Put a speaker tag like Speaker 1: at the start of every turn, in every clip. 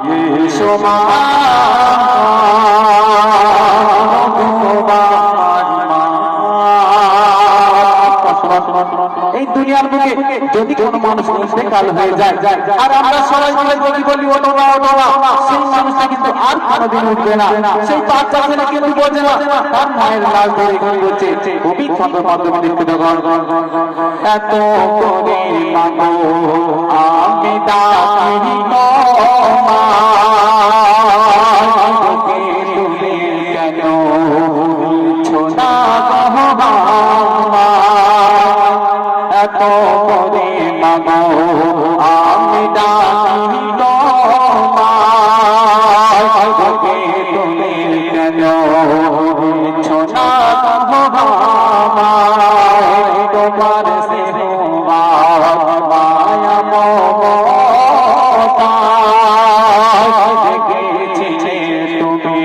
Speaker 1: এসো যদি কোনো মানুষ ইন্তেকাল হয়ে যায় আর আমরা সবাই মিলে যদি বলি ওটো না সেই মানুষটা কিন্তু আর কোনোদিন উঠবে না। সেই বাচ্চা ছেলে কিন্তু বোঝে না। তার মায়ের লাল ধরে কি বলছে কবি ছন্দ মাধ্যমে এত করে মাগো আমি তুমি কেন গহবা এত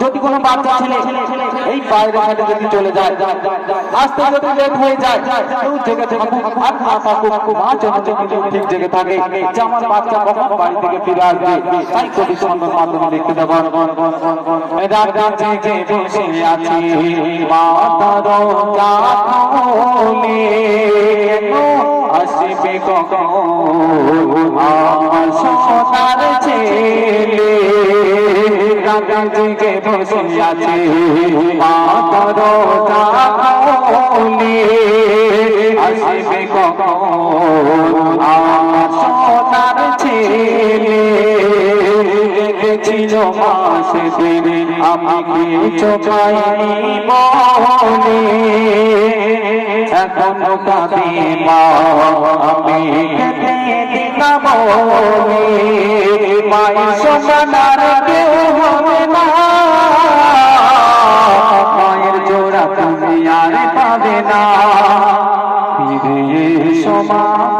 Speaker 1: যদি কোনো বাচ্চা ছেলে এই বাইরে ঘাটে যদি চলে যায়, আসতে যদি লেট হয়ে যায় থাকে আসবে কখন? রাজকে বসে আছে মাতর জানলে আসবে কখন আমার সোনার ছেলে দেখেছিল মাসে দিনে আমি পাইনি মনে এখন কাঁদি মা আমি দিলাম মনে মায়ের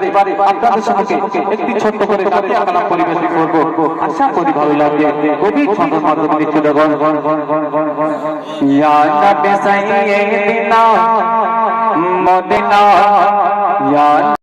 Speaker 1: এবারে আপনাদের সঙ্গে একটি ছোট্ট করে নাটক আলাপ পরিবেশন করব আশা করি ভালো লাগবে কবি ছন্দ মাধ্যমে নিশ্চিত গণ গণ গণ গণ গণ গণ ইয়া নবে সাইয়্যিদিনা মদিনা ইয়া